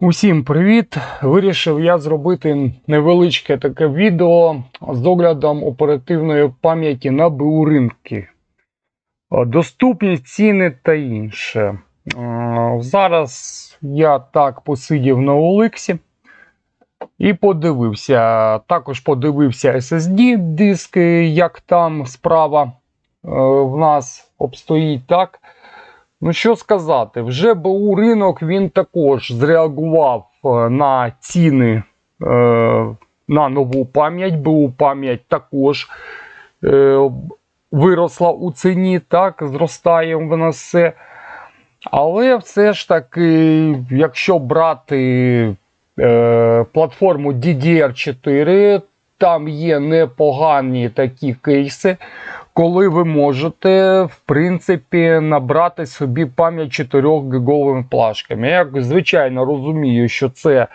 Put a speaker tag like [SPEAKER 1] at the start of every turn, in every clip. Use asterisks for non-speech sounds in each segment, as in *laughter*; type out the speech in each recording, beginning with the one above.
[SPEAKER 1] Усім привіт! Вирішив я зробити невеличке таке відео з оглядом оперативної пам'яті на БУ ринки. Е, Доступність, ціни та інше. Е, Зараз я так посидів на Олексі і подивився. Також подивився SSD диски, як там справа е, в нас обстоїть так. Ну що сказати, вже БУ ринок він також зреагував е, на ціни е, на нову пам'ять. БУ пам'ять також е, виросла у ціні, так, зростає нас все. Але все ж таки, якщо брати е, платформу DDR4, там є непогані такі кейси коли ви можете, в принципі, набрати собі пам'ять 4 гіговими плашками. Я, звичайно, розумію, що це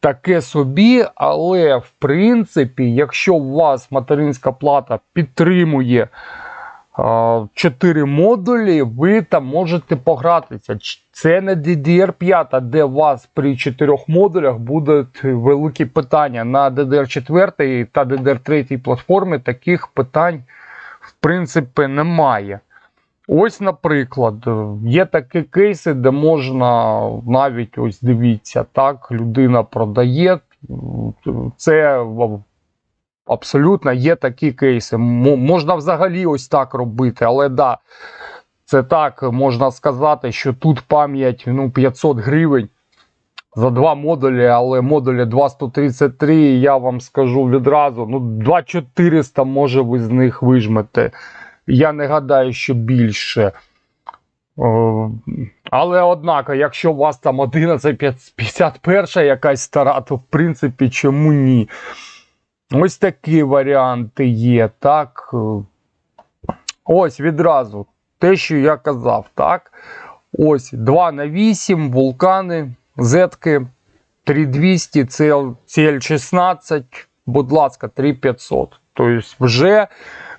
[SPEAKER 1] таке собі, але в принципі, якщо у вас материнська плата підтримує 4 модулі, ви там можете погратися. Це не DDR5, де у вас при 4 модулях будуть великі питання. На DDR4 та DDR3 платформі таких питань в принципі немає. Ось, наприклад, є такі кейси, де можна навіть ось дивіться, так, людина продає. Це абсолютно є такі кейси. Можна взагалі ось так робити, але да, це так можна сказати, що тут пам'ять ну, 500 гривень за два модулі, але модулі 2133, я вам скажу відразу, ну 2400 може ви з них вижмете. Я не гадаю, що більше. Але однак, якщо у вас там 1151 якась стара, то в принципі чому ні? Ось такі варіанти є, так. Ось відразу те, що я казав, так. Ось 2 на 8 вулкани, зетки 3200, CL, CL16, будь ласка, 3500. Тобто вже,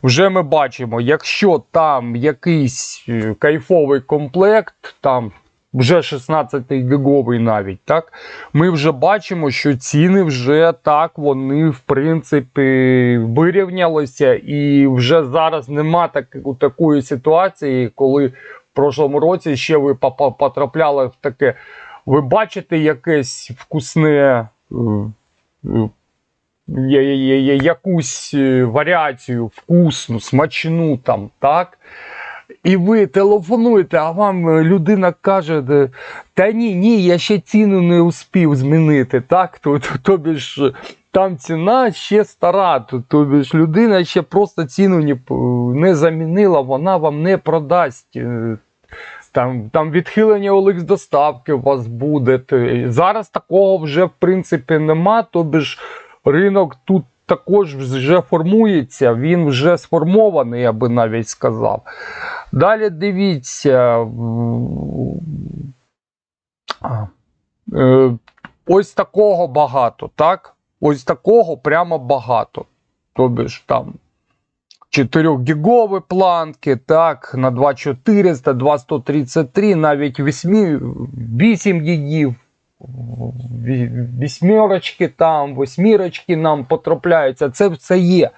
[SPEAKER 1] вже ми бачимо, якщо там якийсь е, кайфовий комплект, там вже 16 гіговий навіть, так, ми вже бачимо, що ціни вже так, вони в принципі вирівнялися, і вже зараз нема так, такої ситуації, коли в прошлому році ще ви потрапляли в таке. Ви бачите якесь вкусне. е, е, якусь е, варіацію, вкусну, смачну там, так? І ви телефонуєте, а вам людина каже, та ні, ні, я ще ціну не успів змінити. так? То, то, тобі ж там ціна ще стара, тобі ж людина ще просто ціну не замінила, вона вам не продасть. Там, там відхилення OLX доставки у вас буде. Зараз такого вже в принципі нема, тобі ж ринок тут також вже формується, він вже сформований, я би навіть сказав. Далі дивіться. е, Ось такого багато, так? Ось такого прямо багато. Тобі ж там 4 гігові планки, так, на 2400, 2133, навіть 8, 8 гігів, ві- вісьмерочки там, восьмірочки нам потрапляються. Це все є.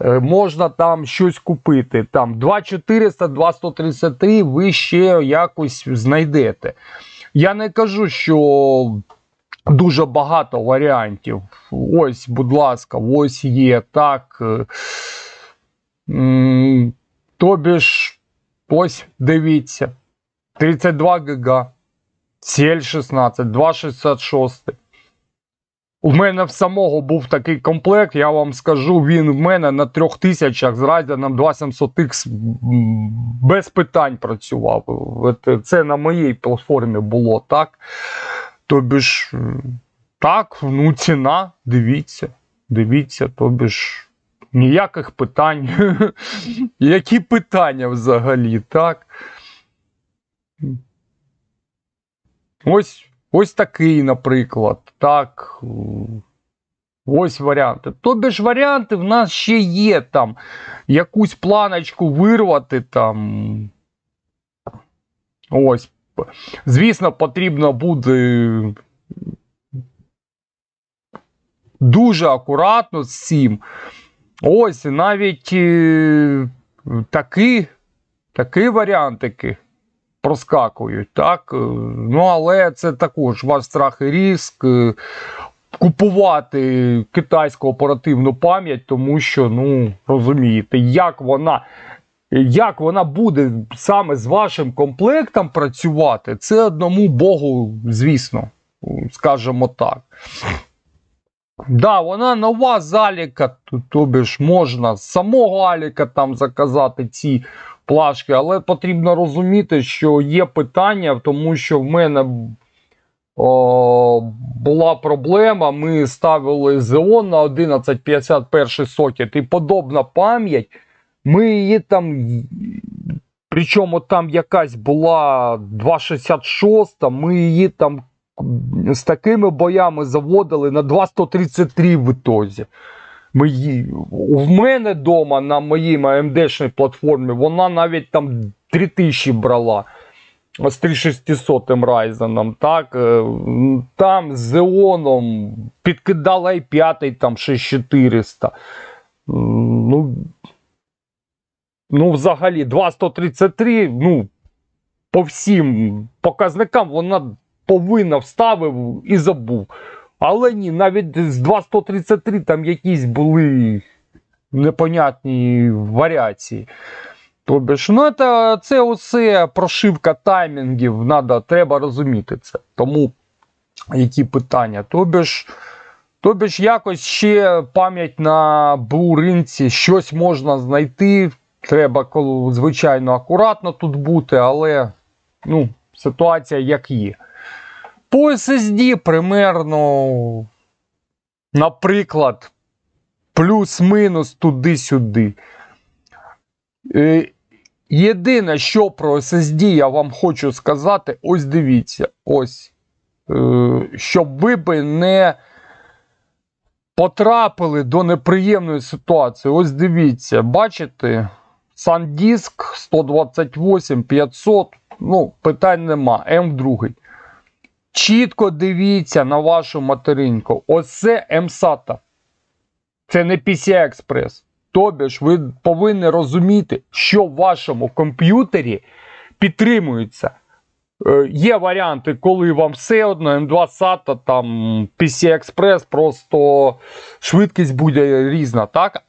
[SPEAKER 1] Е, Можна там щось купити. Там 2400, 2133 ви ще якось знайдете. Я не кажу, що дуже багато варіантів. Ось, будь ласка, ось є так. Тобі ж, ось дивіться. 32 ГБ, CL 16, 266. У мене в самого був такий комплект, я вам скажу, він в мене на 3000 з Ryzen 2700X без питань працював. Це на моїй платформі було так. Тобі ж, так, ну ціна, дивіться, дивіться, тобі ж ніяких питань. *laughs* Які питання взагалі, так? Ось, ось такий, наприклад. Так. Ось варіанти. Тобі ж варіанти в нас ще є там. Якусь планочку вирвати там. Ось. Звісно, потрібно буде дуже акуратно з цим. Ось навіть е, такі, такі варіантики проскакують. Так? Е, Ну, але це також ваш страх і риск. е, Купувати китайську оперативну пам'ять, тому що, ну, розумієте, як вона, як вона буде саме з вашим комплектом працювати, це одному Богу, звісно, скажімо так. Да, вона нова з Аліка, тобі ж можна з самого Аліка там заказати ці плашки, але потрібно розуміти, що є питання, тому що в мене о, була проблема. Ми ставили Xeon на 1151 сокет і подобна пам'ять. Ми її там. Причому там якась була 266, ми її там з такими боями заводили на 2.133 в ітозі. Ми її, в мене вдома на моїй AMD-шній платформі вона навіть там 3000 брала з 3600 Ryzen. Так, Е, там з Xeon підкидала і 5 там 6400. М, Ну, ну, взагалі, 2.133, ну, по всім показникам вона повинна вставив і забув. Але ні, навіть з 2.133 там якісь були непонятні варіації. Тобі ну це, це усе прошивка таймінгів, надо, треба розуміти це. Тому які питання? Тобі ж, якось ще пам'ять на буринці, щось можна знайти. Треба, звичайно, акуратно тут бути, але ну, ситуація як є. По SSD примерно, наприклад, плюс-мінус туди-сюди. Е, Єдине, що про SSD я вам хочу сказати, ось дивіться, ось. Е, щоб ви би не потрапили до неприємної ситуації. Ось дивіться, бачите, SanDisk 128 500, ну, питань нема, М2. Чітко дивіться на вашу материнку. Ось це MSATA. Це не PCI Express. Тобі ж ви повинні розуміти, що в вашому комп'ютері підтримується. Е, Є варіанти, коли вам все одно M2 SATA, там PC Express, просто швидкість буде різна. так?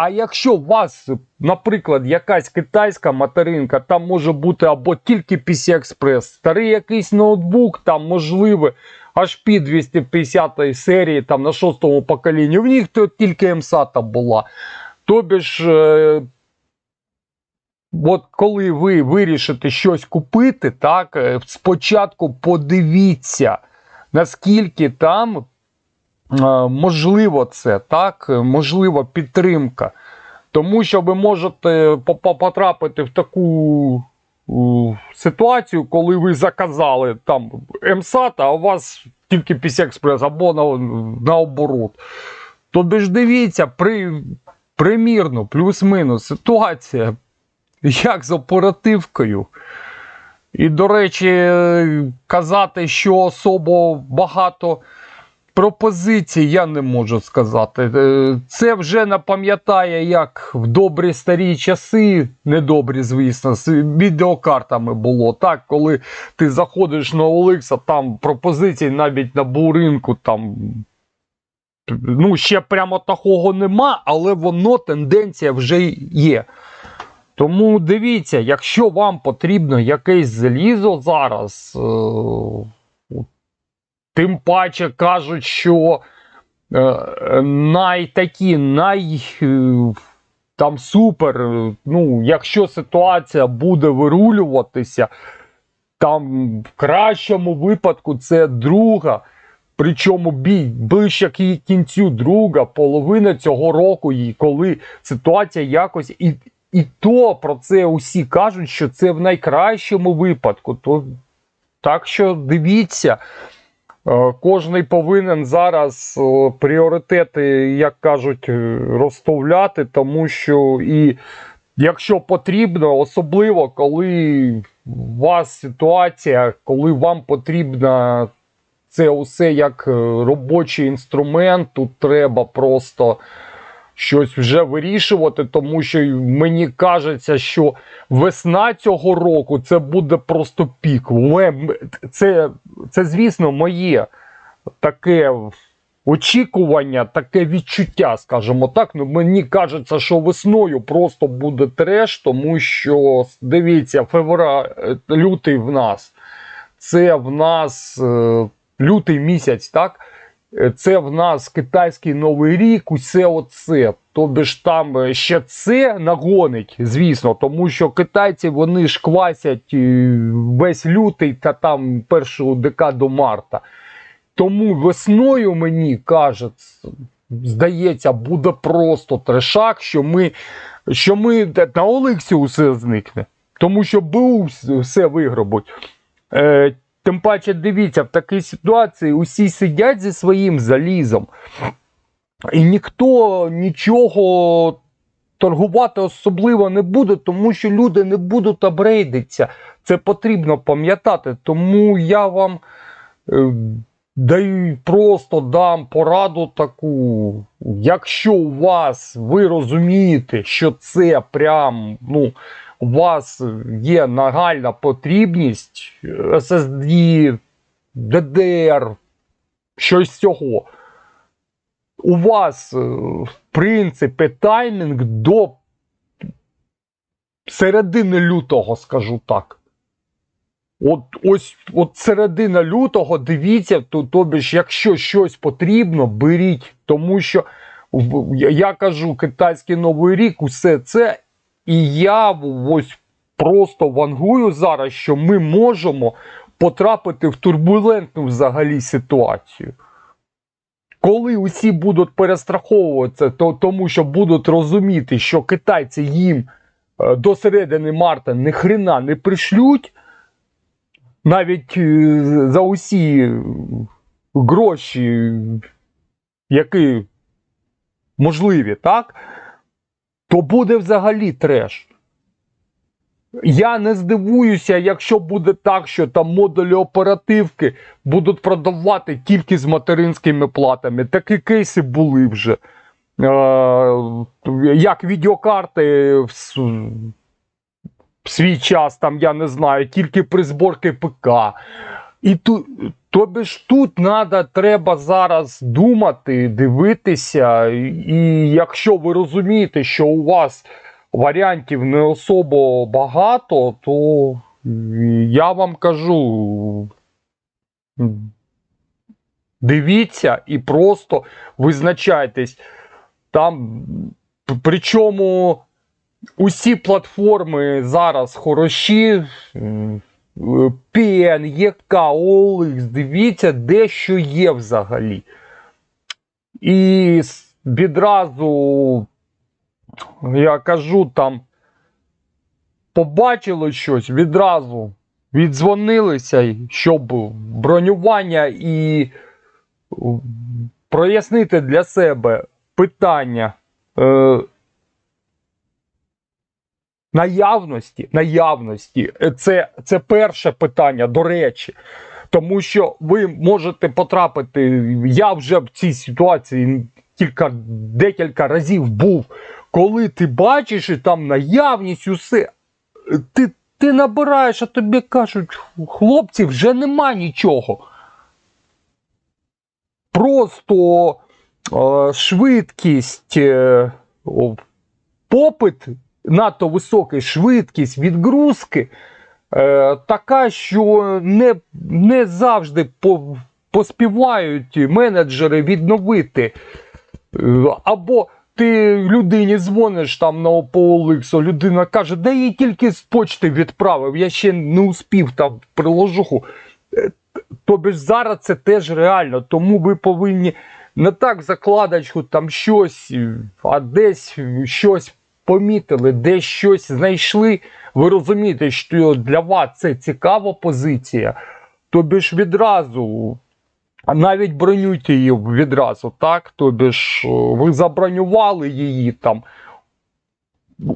[SPEAKER 1] А якщо у вас, наприклад, якась китайська материнка, там може бути або тільки PC Express, старий якийсь ноутбук, там можливо HP 250 серії там на шостому поколінні, в них то тільки MSATA була. Тобі ж, е, от коли ви вирішите щось купити, так, е, спочатку подивіться, наскільки там можливо це, так, е, можлива підтримка. Тому що ви можете по- по- потрапити в таку ситуацію, коли ви заказали там MSAT, а у вас тільки Express або на, наоборот. Тобі ж дивіться, при, примірно, плюс-мінус ситуація, як з оперативкою. І, до речі, е, казати, що особо багато пропозицій я не можу сказати. Е, Це вже напам'ятає, як в добрі старі часи, недобрі, звісно, з відеокартами було. Так, коли ти заходиш на OLX, там пропозицій навіть на буринку там. Ну, ще прямо такого нема, але воно тенденція вже є. Тому дивіться, якщо вам потрібно якесь залізо зараз, е, тим паче кажуть, що е, найтакі, най е, там супер, е, ну, якщо ситуація буде вирулюватися, там в кращому випадку це друга. Причому бій ближче к кінцю друга, половина цього року, і коли ситуація якось і, і то про це усі кажуть, що це в найкращому випадку. То так що дивіться, кожний повинен зараз е, пріоритети, як кажуть, е, розставляти, тому що і якщо потрібно, особливо коли у вас ситуація, коли вам потрібно це усе як е, робочий інструмент. Тут треба просто щось вже вирішувати, тому що мені кажеться, що весна цього року це буде просто пік. Це, це звісно, моє таке очікування, таке відчуття, скажімо так. Ну, мені кажеться, що весною просто буде треш, тому що дивіться, февра, е, лютий в нас. Це в нас е, лютий місяць, так? Е, Це в нас китайський новий рік, усе оце. Тобі ж там е, ще це нагонить, звісно, тому що китайці вони ж квасять е, весь лютий та там першу декаду марта. Тому весною мені кажеться, здається, буде просто трешак, що ми, що ми на Олексі усе зникне. Тому що БУ все виграбуть. Е, тим паче, дивіться, в такій ситуації усі сидять зі своїм залізом, і ніхто нічого торгувати особливо не буде, тому що люди не будуть обрейдитися. Це потрібно пам'ятати. Тому я вам е, даю просто дам пораду таку. Якщо у вас ви розумієте, що це прям, ну, у вас є нагальна потрібність SSD, DDR, щось з цього. У вас, е, в принципі, таймінг до середини лютого, скажу так. От ось от середина лютого, дивіться, то, тобі ж, якщо щось потрібно, беріть. Тому що я, кажу, китайський новий рік, усе це. І я ось просто вангую зараз, що ми можемо потрапити в турбулентну взагалі ситуацію. Коли усі будуть перестраховуватися, то, тому що будуть розуміти, що китайці їм е, до середини марта ні хрена не пришлють, навіть е, за усі гроші, які можливі, так? То буде взагалі треш. Я не здивуюся, якщо буде так, що там модулі оперативки будуть продавати тільки з материнськими платами. Такі кейси були вже. Е, як відеокарти в, свій час, там, я не знаю, тільки при зборці ПК. І ту, тобі ж тут надо, треба зараз думати, дивитися. І якщо ви розумієте, що у вас варіантів не особо багато, то я вам кажу. Дивіться і просто визначайтесь. Там, причому усі платформи зараз хороші. PN, ЄК, OLX, дивіться, де що є взагалі. І відразу я кажу там, побачили щось, відразу віддзвонилися, щоб бронювання і прояснити для себе питання е, наявності, наявності. Це, це перше питання, до речі. Тому що ви можете потрапити. Я вже в цій ситуації кілька декілька разів був, коли ти бачиш і там наявність, усе. Ти, ти набираєш, а тобі кажуть, хлопці, вже нема нічого. Просто е, швидкість, е, попит надто високий, швидкість відгрузки е, така, що не, не завжди по, поспівають менеджери відновити. Е, Або ти людині дзвониш там на OLX, людина каже, да їй тільки з почти відправив, я ще не успів там приложуху. Е, Тобі ж зараз це теж реально, тому ви повинні не так в закладочку там щось, е, а десь щось помітили, десь щось знайшли. Ви розумієте, що для вас це цікава позиція, тобі ж відразу. А навіть бронюйте її відразу, так? Тобі ж ви забронювали її там.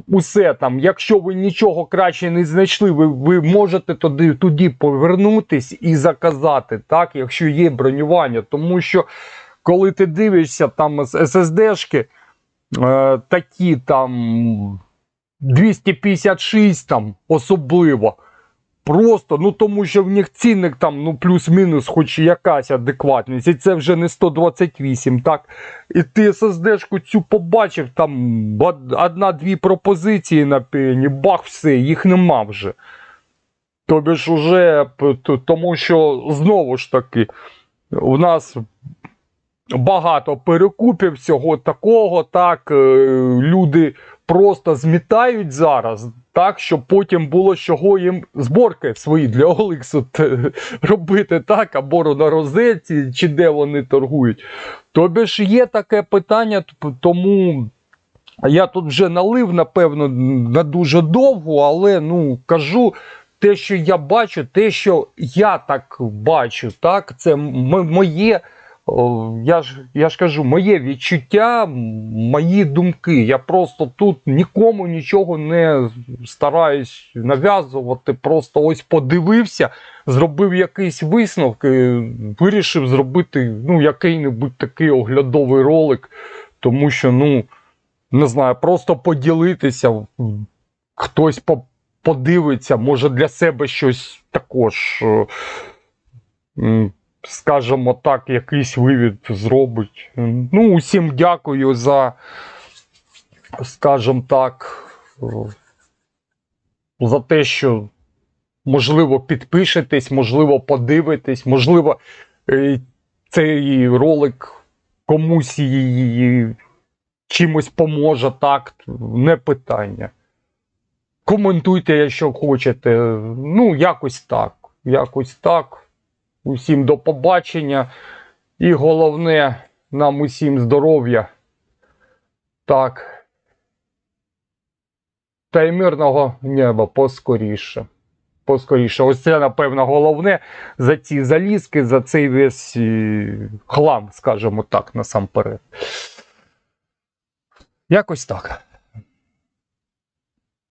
[SPEAKER 1] усе там. Якщо ви нічого краще не знайшли, ви, ви можете тоді, тоді повернутись і заказати, так, якщо є бронювання. Тому що коли ти дивишся там з SSD-шки, такі там 256 там особливо. Просто, ну тому що в них цінник там, ну плюс-мінус, хоч якась адекватність, і це вже не 128, так. І ти SSD-шку цю побачив, там од- одна-дві пропозиції на пені, бах, все, їх нема вже. Тобі ж уже, тому що знову ж таки, у нас багато перекупів всього такого, так, е, люди просто змітають зараз, так, щоб потім було чого їм зборки свої для Оликсу робити, так, або на розетці, чи де вони торгують. Тобі ж є таке питання, тому я тут вже налив, напевно, на дуже довго, але ну кажу. Те, що я бачу, те, що я так бачу, так, це моє, я ж, я ж кажу, моє відчуття, мої думки. Я просто тут нікому нічого не стараюсь нав'язувати. Просто ось подивився, зробив якийсь висновок, і вирішив зробити ну, який-небудь такий оглядовий ролик, тому що, ну, не знаю, просто поділитися. Хтось по- подивиться, може для себе щось також, е, скажімо так, якийсь вивід зробить. Ну, усім дякую за, скажімо так, е, за те, що можливо підпишетесь, можливо, подивитесь, можливо, е, цей ролик комусь і- чимось поможе, так, не питання. Коментуйте, якщо хочете. Ну, якось так. Якось так. Усім до побачення. І головне, нам усім здоров'я. Так. Та й мирного неба поскоріше. Поскоріше. Ось це, напевно, головне за ці залізки, за цей весь е, хлам, скажімо так, насамперед. Якось так.